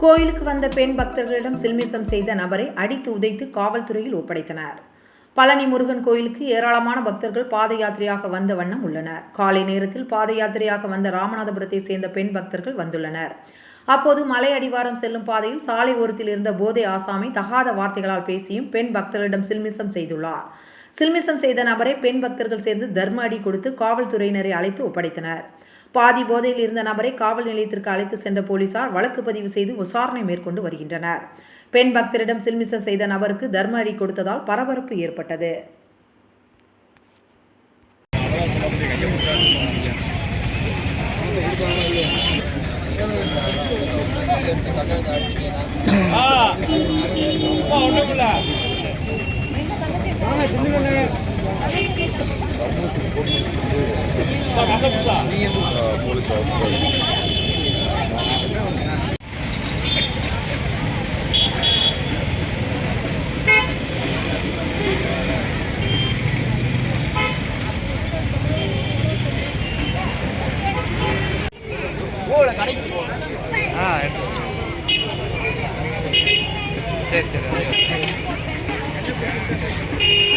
கோயிலுக்கு வந்த பெண் பக்தர்களிடம் சில்மிசம் செய்த நபரை அடித்து உதைத்து காவல்துறையில் ஒப்படைத்தனர். பழனி முருகன் கோயிலுக்கு ஏராளமான பக்தர்கள் பாத யாத்திரையாக வந்த வண்ணம் உள்ளனர். காலை நேரத்தில் பாத யாத்திரையாக வந்த ராமநாதபுரத்தை சேர்ந்த பெண் பக்தர்கள் வந்துள்ளனர். அப்போது மலை அடிவாரம் செல்லும் பாதையில் சாலை ஓரத்தில் இருந்த போதை ஆசாமி தகாத வார்த்தைகளால் பேசியும் பெண் பக்தர்களிடம் சில்மிசம் செய்துள்ளார். சில்மிசம் செய்த நபரை பெண் பக்தர்கள் சேர்ந்து தர்ம அடி கொடுத்து காவல்துறையினரை அழைத்து ஒப்படைத்தனர். பாதி போதையில் இருந்த நபரை காவல் நிலையத்திற்கு அழைத்து சென்ற போலீசார் வழக்கு பதிவு செய்து விசாரணை மேற்கொண்டு வருகின்றனர். பெண் பக்தரிடம் சில்மிசம் செய்த நபருக்கு தர்ம அடி கொடுத்ததால் பரபரப்பு ஏற்பட்டது. போலீஸ் ஆஃபீஸர் ஆ எடுத்து Sí, sí,